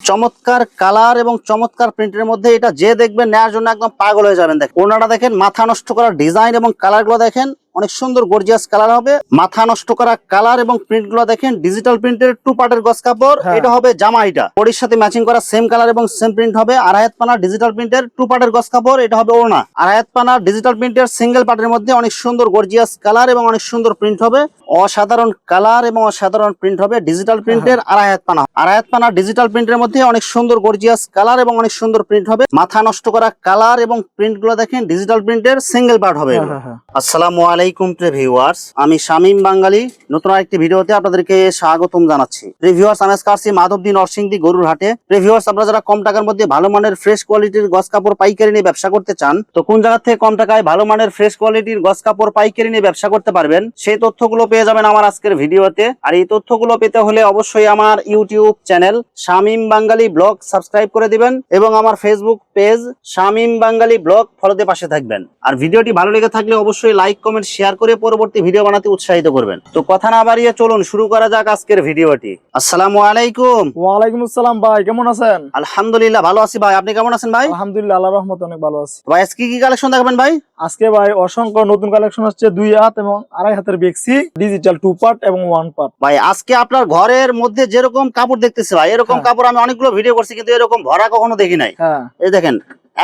চমৎকার কালার এবং চমৎকার প্রিন্টের মধ্যে এটা যে দেখবেন নেওয়ার জন্য একদম পাগল হয়ে যাবেন। দেখেন ওনারা দেখেন, মাথা নষ্ট করার ডিজাইন এবং কালারগুলো দেখেন অনেক সুন্দর গর্জিয়াস কালার হবে। মাথা নষ্ট করা কালার এবং প্রিন্টগুলো দেখেন ডিজিটাল প্রিন্টের টু পার্টের গস কাপড়। হ্যাঁ। এটা হবে জামা এটা বডির সাথে ম্যাচিং করা সেম কালার এবং সেম প্রিন্ট হবে। আড়াইয়াত পানা ডিজিটাল প্রিন্টের টু পার্টের গস কাপড় এটা হবে ওড়না। আড়াইয়াত পানা ডিজিটাল প্রিন্টের সিঙ্গেল পার্টের মধ্যে অনেক সুন্দর গর্জিয়াস কালার এবং অনেক সুন্দর প্রিন্ট হবে। অসাধারণ কালার এবং অসাধারণ প্রিন্ট হবে ডিজিটাল প্রিন্টের আড়াইয়াত পানা। আড়াইয়াত পানা ডিজিটাল প্রিন্টের মধ্যে অনেক সুন্দর গর্জিয়াস কালার এবং অনেক সুন্দর প্রিন্ট হবে। মাথা নষ্ট করা কালার এবং প্রিন্টগুলো দেখেন ডিজিটাল প্রিন্টের সিঙ্গেল পার্ট হবে। হ্যাঁ, হ্যাঁ। আসসালামু আলাইকুম। প্রিয় ভিউয়ার্স। আমি শামীম বাঙালি। নতুন আরেকটি ভিডিওতে আপনাদেরকে স্বাগতম জানাচ্ছি। রিভিউয়ার্স আমি আজকে আসছি মাধবদী নরসিংদী গরুর হাটে। রিভিউয়ার্স আপনারা যারা কম টাকার মধ্যে ভালো মানের ফ্রেশ কোয়ালিটির গস কাপড়, পাইকারি নিয়ে ব্যবসা করতে চান, তো কোন জায়গা থেকে কম টাকায় ভালো মানের ফ্রেশ কোয়ালিটির গস কাপড়, পাইকারি নিয়ে ব্যবসা করতে পারবেন, সেই তথ্যগুলো পেয়ে যাবেন আমার আজকের ভিডিওতে। আর এই তথ্যগুলো পেতে হলে অবশ্যই আমার YouTube channel Shamim Bangali blog subscribe করে দিবেন এবং আমার Facebook page Shamim Bangali blog ফলোতে পাশে থাকবেন। আর ভিডিওটি ভালো লেগে থাকলে অবশ্যই লাইক কমেন্ট শেয়ার করে পরবর্তী ভিডিও বানাতে উৎসাহিত করবেন। তো কথা না বাড়িয়ে চলুন শুরু করা যাক আজকের ভিডিওটি আসসালামু আলাইকুম। ওয়ালাইকুম আসসালাম ভাই কেমন আছেন? আলহামদুলিল্লাহ ভালো আছি ভাই। আপনি কেমন আছেন ভাই? আলহামদুলিল্লাহ আল্লাহ রহমত অনেক ভালো আছি। ভাই আজকে কি কালেকশন দেখাবেন ভাই? আজকে ভাই অসংখ্য নতুন কালেকশন হচ্ছে দুই হাত এবং আড়াই হাতের বেক্সি ডিজিটাল টু পার্ট এবং ওয়ান পার্ট ভাই আজকে আপনার ঘরের মধ্যে যেরকম কাপড় দেখতেছি ভাই এরকম হ্যাঁ। কাপড় আমি অনেকগুলো ভিডিও করছি কিন্তু এরকম ভরা কখনো দেখি নাই। হ্যাঁ। এই দেখেন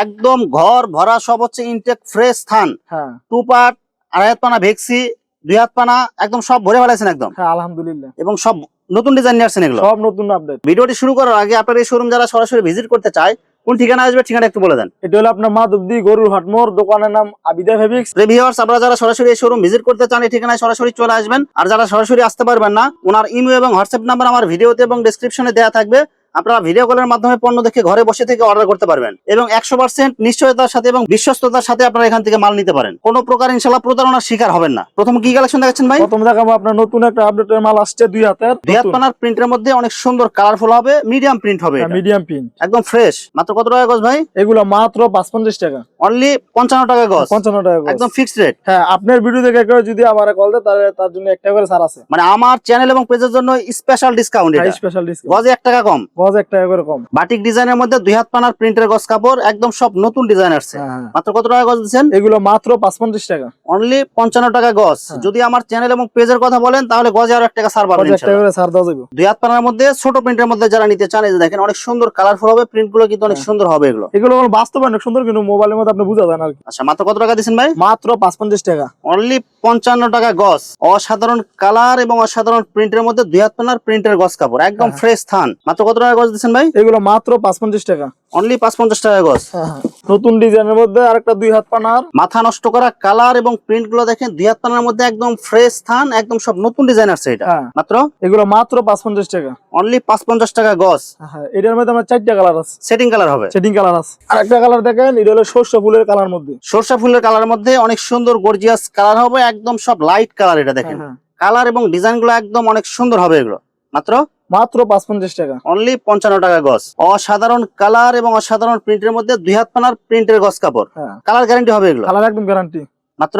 একদম ঘর ভরা সব হচ্ছে ইনটেক ফ্রেশ থান হ্যাঁ। টু পার্ট আড়াই হাত পানা ভেক্সি দুই হাত পানা একদম সব ভরে ফেলাইছেন একদম। হ্যাঁ আলহামদুলিল্লাহ। এবং সব নতুন ডিজাইন নিয়ে আসছেন এগুলো। সব নতুন আপডেট ভিডিওটি শুরু করার আগে আপনার এই শোরুম যারা সরাসরি ভিজিট করতে চায় কোন ঠিকানা আসবে ঠিকানা একটু বলে দেন। এটা হলো আপনার মাধবদী গরুর হাটমোর দোকানের নাম আবিদা ফেব্রিক্স রিভিউয়ার্স আপনারা যারা সরাসরি এই শোরুম ভিজিট করতে চান এই ঠিকানায় সরাসরি চলে আসবেন। আর যারা সরাসরি আসতে পারবেন না ওনার ইমেল এবং হোয়াটসঅ্যাপ নাম্বার আমার ভিডিওতে এবং ডেসক্রিপশনে দেওয়া থাকবে। আপনারা ভিডিও কলের মাধ্যমে পণ্য দেখে ঘরে বসে থেকে অর্ডার করতে পারবেন। এবং একশো পার্সেন্ট নিশ্চয়তার সাথে এবং বিশ্বস্ততার সাথে আপনারা এখান থেকে মাল নিতে পারেন। কোনো প্রকার ইনশাল্লাহ প্রতারণার শিকার হবেন না। প্রথম কি কালেকশন দেখাচ্ছেন ভাই? প্রথম দেখাবো আপনার নতুন একটা আপডেটের মাল আসছে দুই হাতের দুই হাত পানার প্রিন্টের মধ্যে অনেক সুন্দর কালারফুল হবে মিডিয়াম প্রিন্ট হবে মিডিয়াম প্রিন্ট একদম ফ্রেশ মাত্র কত টাকা গজ ভাই? এগুলো মাত্র পাঁচ পঞ্চাশ টাকা। অনলি পঞ্চান্ন টাকা গজ। পঞ্চান্ন টাকা একদম ফিক্সড রেট হ্যাঁ আপনার ভিডিও দেখে কেউ যদি আমার কল দেয় তাহলে তার জন্য একটা করে ছাড় আছে। মানে আমার চ্যানেল এবং পেজের জন্য স্পেশাল ডিসকাউন্ট স্পেশাল ডিসকাউন্ট গজে এক টাকা কম। এক টাকা করে কম। বাটিক ডিজাইনের মধ্যে দুই হাত পানার প্রিন্টের গজ কাপড় একদম সব নতুন ডিজাইন আসছে। হ্যাঁ হ্যাঁ। মাত্র কত টাকা গজ দিচ্ছেন? এগুলো মাত্র পাঁচ পঞ্চাশ টাকা। অনলি পঞ্চান্ন টাকা গজ হ্যাঁ। যদি আমার চ্যানেল এবং পেজের কথা বলেন তাহলে গজে আরও এক টাকা ছাড় পাবেন গজ এক টাকা ইনশাআল্লাহ। করে ছাড় দেওয়া যাবে। দুই হাত পানার মধ্যে ছোট প্রিন্টের মধ্যে যারা নিতে চান এই দেখেন অনেক সুন্দর কালারফুল হবে প্রিন্টগুলো কিন্তু অনেক। সুন্দর হবে এগুলো। এগুলো বাস্তবে অনেক সুন্দর কিন্তু মোবাইলের মধ্যে আপনি বুঝা আর আচ্ছা মাত্র কত টাকা দিচ্ছেন ভাই? মাত্র পাঁচ পঞ্চাশ টাকা। অনলি পঞ্চান্ন টাকা গজ অসাধারণ কালার এবং অসাধারণ প্রিন্টের মধ্যে দুই হাত পানার প্রিন্টের গজ কাপড় একদম। ফ্রেশ থান মাত্র কত টাকা গজ দিচ্ছেন ভাই? এগুলো মাত্র পাঁচ পঞ্চাশ টাকা। অনলি পাঁচ পঞ্চাশ টাকা গজ। নতুন ডিজাইনের মধ্যে আরেকটা দুই হাত পানার। মাথা নষ্ট করা কালার এবং প্রিন্টগুলো দেখেন দুই হাত পানার মধ্যে একদম ফ্রেশ থান একদম সব নতুন ডিজাইন আসছে এটা। হ্যাঁ। মাত্র? এগুলো মাত্র পাঁচ পঞ্চাশ টাকা। অনলি পাঁচ পঞ্চাশ টাকা গজ। হ্যাঁ এটার মধ্যে আমার চারটা কালার আছে। সেটিং কালার হবে। সেটিং কালার আছে। আরেকটা কালার দেখেন এটা হলো সর্ষে ফুলের কালার মধ্যে। সরষা ফুলের কালার মধ্যে অনেক সুন্দর গর্জিয়াস কালার হবে একদম সব লাইট কালার এটা দেখেন। হ্যাঁ, কালার এবং ডিজাইনগুলো একদম অনেক সুন্দর হবে এগুলো। মাত্র? মাত্র পাঁচ পঞ্চাশ টাকা। অনলি পঞ্চান্ন টাকা গজ। অসাধারণ কালার এবং অসাধারণ প্রিন্টের মধ্যে দুই হাত পানার প্রিন্টের গজ কাপড়। কালার গ্যারান্টি হবে এগুলো? কালার একদম গ্যারান্টি মাত্র?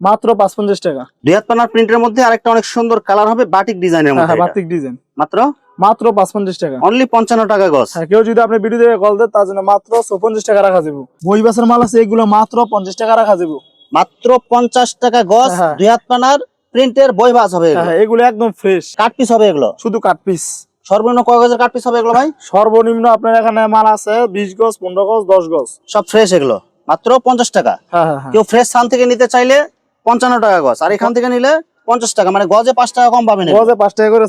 মাত্র পাঁচ পঞ্চাশ টাকা। দুই হাত পানার প্রিন্টের মধ্যে আরেকটা অনেক সুন্দর কালার হবে বাটিক ডিজাইনের হ্যাঁ মধ্যে হ্যাঁ। Batik design. মাত্র? মাত্র পাঁচ পঞ্চাশ টাকা। অনলি পঞ্চান্ন টাকা গজ। হ্যাঁ কেউ যদি আপনি ভিডিও দেখে কল দেয় তার জন্য মাত্র পঞ্চাশ টাকা রাখা যাব। বই বাসের মাল আছে এগুলো মাত্র পঞ্চাশ টাকা রাখা যাব। মাত্র পঞ্চাশ টাকা হ্যাঁ। দুই হাত পানার প্রিন্টের বই বাস হবে এগুলো। হ্যাঁ এগুলো একদম ফ্রেশ কাট পিস হবে এগুলো? শুধু কাট পিস সর্বনিম্ন কয় গজের কাট পিস হবে এগুলো ভাই? সর্বনিম্ন আপনার এখানে মাল আছে বিশ গজ পনেরো গজ দশ গজ। সব ফ্রেশ এগুলো। মাত্র পঞ্চাশ টাকা। হ্যাঁ হ্যাঁ কেউ ফ্রেশ সান থেকে নিতে চাইলে পঞ্চান্ন টাকা গজ। আর এখান থেকে নিলে পঞ্চাশ টাকা। মানে গজে পাঁচ টাকা কম পাবেন গজে পাঁচ টাকা করে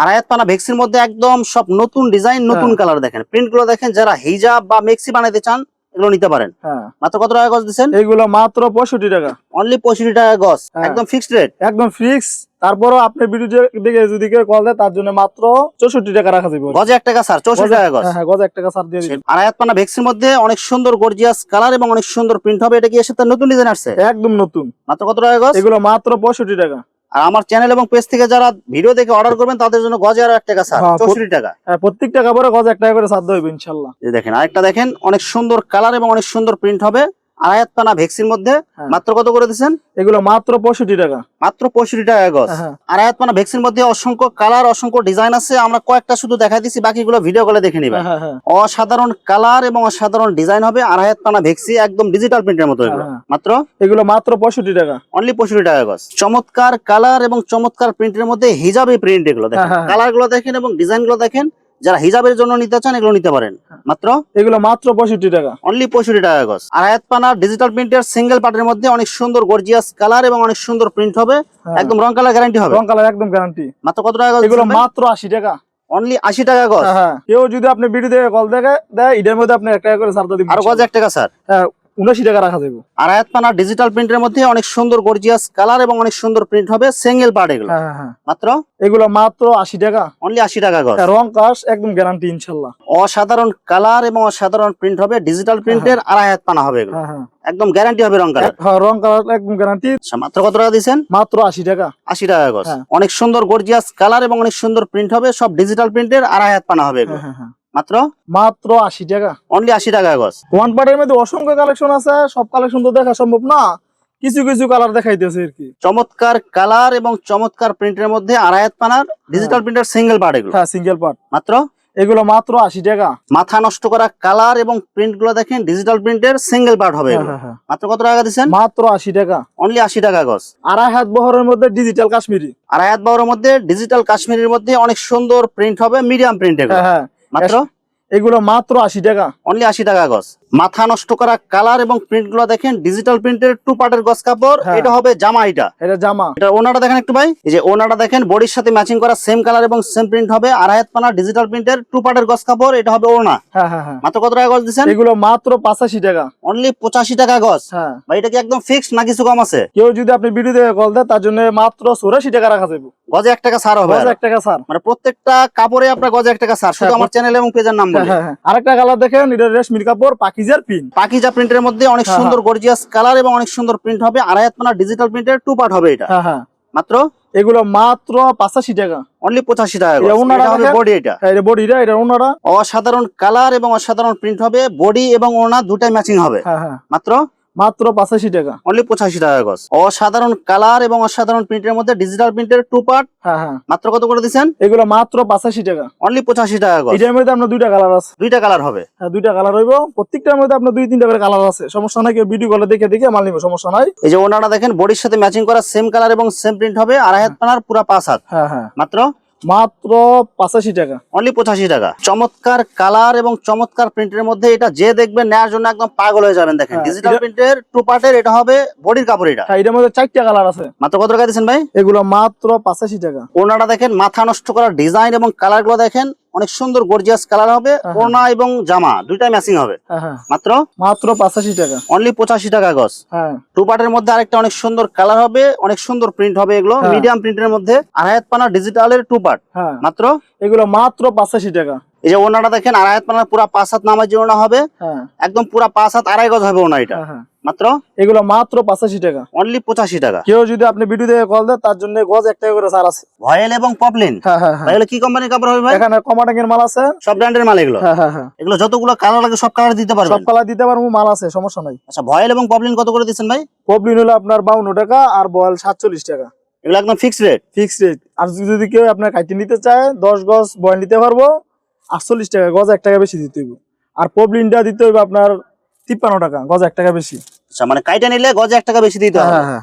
আর আয়াত পানা ভেক্সির মধ্যে একদম সব নতুন ডিজাইন নতুন। কালার দেখেন। প্রিন্টগুলো দেখেন যারা হিজাব বা মেক্সি বানাইতে চান এগুলো নিতে পারেন। হ্যাঁ। মাত্র কত টাকা গজ দিচ্ছেন? এগুলো মাত্র পঁয়ষট্টি টাকা। অনলি পঁয়ষট্টি টাকা গজ। হ্যাঁ। একদম ফিক্সড রেট একদম ফিক্স তারপরও আপনি ভিডিও দেখে যদি কেউ কল দেয় তার জন্য মাত্র চৌষট্টি টাকা রাখা যাবে। গজে এক টাকা স্যার চৌষট্টি টাকা গজ। হ্যাঁ গজ এক টাকা ছাড় দিয়ে দিবেন। আর আয়াত পানা ভেক্সির মধ্যে অনেক সুন্দর গর্জিয়াস কালার এবং অনেক সুন্দর প্রিন্ট হবে। এটা কি এসে তার নতুন ডিজাইন আসছে? একদম নতুন। মাত্র কত টাকা গজ? এগুলো মাত্র পঁয়ষট্টি টাকা। আর আমার চ্যানেল এবং পেজ থেকে যারা ভিডিও দেখে অর্ডার করবেন তাদের জন্য গজে আরও এক টাকা স্যার হ্যাঁ, চৌষট্টি টাকা। হ্যাঁ প্রত্যেক টাকা পরে গজ এক টাকা করে সাধ্য হবে ইনশাল্লাহ। দেখেন আরেকটা দেখেন অনেক সুন্দর কালার এবং অনেক সুন্দর প্রিন্ট হবে। আড়াই পানা ভ্যাকসিন মধ্যে হ্যাঁ। মাত্র কত করে দিচ্ছেন এগুলো মাত্র পঁয়ষট্টি টাকা। মাত্র পঁয়ষট্টি টাকা গজ। হ্যাঁ। পানা ভ্যাকসিন মধ্যে অসংখ্য কালার অসংখ্য ডিজাইন আছে। আমরা কয়েকটা শুধু দেখাই দিচ্ছি বাকিগুলো ভিডিও কলে দেখে নিবেন হ্যাঁ হ্যাঁ অসাধারণ কালার এবং অসাধারণ ডিজাইন হবে আড়াই হাত পানা ভেক্সি একদম ডিজিটাল প্রিন্টের মতো হ্যাঁ। মাত্র? এগুলো মাত্র পঁয়ষট্টি টাকা। অনলি পঁয়ষট্টি টাকা গজ। চমৎকার কালার এবং চমৎকার প্রিন্টের মধ্যে হিজাবি প্রিন্ট এগুলো দেখেন। হ্যাঁ, হ্যাঁ, হ্যাঁ। কালারগুলো দেখেন এবং ডিজাইনগুলো দেখেন। যারা হিজাবের জন্য নিতে চান এগুলো নিতে পারেন। হ্যাঁ। মাত্র? এগুলো মাত্র পঁয়ষট্টি টাকা। অনলি পঁয়ষট্টি টাকা গজ আর হাত পানা ডিজিটাল প্রিন্টের সিঙ্গেল পার্টের মধ্যে অনেক সুন্দর গর্জিয়াস কালার এবং অনেক সুন্দর প্রিন্ট হবে। হ্যাঁ। একদম রং কালার গ্যারান্টি হবে। রং কালার একদম গ্যারান্টি মাত্র কত টাকা এগুলো মাত্র আশি টাকা। অনলি আশি টাকা গজ হ্যাঁ হ্যাঁ। কেউ যদি আপনি ভিডিও দেখে কল দেখে দেয় এটার মধ্যে আপনি এক টাকা করে সারতে দিবেন। আর গজ এক টাকা স্যার হ্যাঁ উনআশি টাকা রাখা যাবে আর হাত পানা ডিজিটাল প্রিন্টের মধ্যে অনেক সুন্দর গর্জিয়াস কালার এবং অনেক সুন্দর প্রিন্ট হবে সিঙ্গেল পার্ট এগুলো। হ্যাঁ হ্যাঁ হ্যাঁ। মাত্র? এগুলো মাত্র আশি টাকা। অনলি আশি টাকা গজ। রং কাশ একদম গ্যারান্টি ইনশাল্লাহ। অসাধারণ কালার এবং অসাধারণ প্রিন্ট হবে ডিজিটাল প্রিন্টের আর হাত পানা হবে এগুলো। হ্যাঁ হ্যাঁ। একদম গ্যারান্টি হবে রং কালার হ্যাঁ রং কালার একদম গ্যারান্টি আচ্ছা মাত্র কত টাকা দিয়েছেন? মাত্র আশি টাকা। আশি টাকা গজ। অনেক সুন্দর গর্জিয়াস কালার এবং অনেক সুন্দর প্রিন্ট হবে সব ডিজিটাল প্রিন্টের আর হাত পানা হবে এগুলো। হ্যাঁ হ্যাঁ হ্যাঁ। মাত্র? মাত্র আশি টাকা। অনলি আশি টাকা গজ ওয়ান পার্টের মধ্যে অসংখ্য কালেকশন আছে সব কালেকশন তো দেখা সম্ভব না। কিছু কিছু কালার দেখাইতেছে আর কি। চমৎকার কালার এবং চমৎকার প্রিন্টের মধ্যে আড়াই হাত পানার ডিজিটাল প্রিন্টের সিঙ্গেল পার্ট এগুলো। হ্যাঁ সিঙ্গেল পার্ট মাত্র? এগুলো মাত্র আশি টাকা। মাথা নষ্ট করা কালার এবং প্রিন্টগুলো দেখেন ডিজিটাল প্রিন্টের সিঙ্গেল পার্ট হবে হ্যাঁ হ্যাঁ হ্যাঁ। মাত্র কত টাকা দিচ্ছেন? মাত্র আশি টাকা। অনলি আশি টাকা গজ আড়াই হাত বহরের মধ্যে ডিজিটাল কাশ্মীরি। আর আয়াত বাউরের মধ্যে ডিজিটাল কাশ্মীরের মধ্যে অনেক সুন্দর প্রিন্ট হবে মিডিয়াম প্রিন্ট এগুলো। হ্যাঁ। মাত্র এগুলো মাত্র আশি টাকা অনলি আশি টাকা গজ মাথা নষ্ট করা কালার এবং প্রিন্টগুলো দেখেন ডিজিটাল প্রিন্টের টু পার্টের গজ কাপড় হ্যাঁ। এটা হবে জামা এটা। এটা জামা। এটা ওনাটা দেখেন একটু ভাই এই যে ওনাটা দেখেন বডির সাথে ম্যাচিং করা সেম কালার এবং সেম প্রিন্ট হবে। আর আয়াত পানা ডিজিটাল প্রিন্টের টু পার্টের গজ কাপড় এটা হবে ওনা। হ্যাঁ হ্যাঁ হ্যাঁ। মাত্র কত টাকা গজ দিচ্ছেন? এগুলো মাত্র পাঁচাশি টাকা। অনলি পঁচাশি টাকা গজ হ্যাঁ। ভাই এটা কি একদম ফিক্সড না কিছু কম আছে? কেউ যদি আপনি ভিডিও দেখে কল দেয় তার জন্য মাত্র চৌরাশি টাকা রাখা যাবে। গজে এক টাকা ছাড় হবে গজ। এক টাকা স্যার মানে প্রত্যেকটা কাপড়ে আপনার গজে এক টাকা ছাড়। শুধু হ্যাঁ, আমার চ্যানেল এবং পেজের নাম বলে। আরেকটা কালার দেখেন এটা রেশমির কাপড় পাকিজার প্রিন্ট পাকিজা প্রিন্টের মধ্যে অনেক হ্যাঁ, সুন্দর গর্জিয়াস কালার এবং অনেক সুন্দর প্রিন্ট হবে। আড়াই হাত পানা ডিজিটাল প্রিন্টের টু পার্ট হবে এটা। হ্যাঁ হ্যাঁ। মাত্র? এগুলো মাত্র পাঁচাশি টাকা। অনলি পঁচাশি টাকা বডি এটা বডি এটা। ওনারা। অসাধারণ কালার এবং অসাধারণ প্রিন্ট হবে। বডি এবং ওনা দুটাই ম্যাচিং হবে। মাত্র? মাত্র পাঁচাশি টাকা। অনলি পঁচাশি টাকা গজ। অসাধারণ কালার এবং অসাধারণ প্রিন্টের মধ্যে ডিজিটাল প্রিন্টের টু পার্ট হ্যাঁ হ্যাঁ। মাত্র কত করে দিচ্ছেন? এগুলো মাত্র পঁচাশি টাকা। অনলি পঁচাশি টাকা গজ। এটার মধ্যে আপনার দুইটা কালার আছে। দুইটা কালার হবে। হ্যাঁ দুইটা কালার হইব। প্রত্যেকটার মধ্যে আপনার দুই তিনটা করে কালার আছে। সমস্যা নাই কেউ ভিডিও কলে দেখে দেখে মাল নিবে সমস্যা নাই। এই যে ওনাটা দেখেন বডির সাথে ম্যাচিং করা সেম কালার এবং সেম প্রিন্ট হবে। আড়াই হাত পানার পুরা পাঁচ হাত। হ্যাঁ হ্যাঁ। মাত্র মাত্র পঁচাশি টাকা। অনলি পঁচাশি টাকা। চমৎকার কালার এবং চমৎকার প্রিন্টের মধ্যে এটা যে দেখবেন নেওয়ার জন্য একদম পাগল হয়ে যাবেন দেখেন। ডিজিটাল প্রিন্টের টু পার্টের এটা হবে বডির কাপড় এটা। হ্যাঁ এটার মধ্যে চারটা কালার আছে। মাত্র কত টাকা দিচ্ছেন ভাই? এগুলো মাত্র পঁচাশি টাকা। ওনাটা দেখেন মাথা নষ্ট করার ডিজাইন এবং কালারগুলো দেখেন অনেক সুন্দর গর্জিয়াস কালার হবে হ্যাঁ। ওনা এবং জামা দুইটাই ম্যাচিং হবে। হ্যাঁ হ্যাঁ। মাত্র? মাত্র পঁচাশি টাকা। অনলি পঁচাশি টাকা গজ। হ্যাঁ। টু পার্টের মধ্যে আরেকটা অনেক সুন্দর কালার হবে অনেক সুন্দর প্রিন্ট হবে এগুলো। হ্যাঁ। মিডিয়াম প্রিন্টের মধ্যে আড়াই পানা ডিজিটালের টু পার্ট হ্যাঁ। মাত্র? এগুলো মাত্র পঁচাশি টাকা। এই যে ওনাটা দেখেন আড়াই পানার পুরা পাঁচ হাত নামার যে হবে। হ্যাঁ। একদম পুরা পাঁচ হাত আড়াই গজ হবে ওনা এটা। হ্যাঁ হ্যাঁ। মাত্র? এগুলো মাত্র পাঁচাশি টাকা। অনলি পঁচাশি টাকা। কেউ যদি আপনি ভিডিও দেখে কল দেয় তার জন্য গজ এক টাকা করে সার আছে। ভয়েল এবং পপলিন হ্যাঁ হ্যাঁ হ্যাঁ। এগুলো কি কোম্পানির কাপড় হবে এখানে কমাটাঙ্গের মাল আছে। সব ব্র্যান্ডের মাল এগুলো? হ্যাঁ হ্যাঁ হ্যাঁ। এগুলো যতগুলো কালার লাগে সব কালার দিতে পারব সব কালার দিতে পারব মাল আছে সমস্যা নাই। আচ্ছা ভয়েল এবং পপলিন কত করে দিচ্ছেন ভাই? পপলিন হলো আপনার বাউন্ন টাকা আর বয়েল সাতচল্লিশ টাকা। এগুলো একদম ফিক্সড রেট ফিক্সড রেট আর যদি কেউ আপনার কাইটে নিতে চায় দশ গজ বয়েল নিতে পারব। আটচল্লিশ টাকা গজ এক টাকা বেশি দিতে হইব। আর পবলিনটা দিতে হইব আপনার তিপ্পান্ন টাকা গজ এক টাকা বেশি। আচ্ছা মানে কাইটা নিলে গজ এক টাকা বেশি দিতে হবে। হ্যাঁ হ্যাঁ।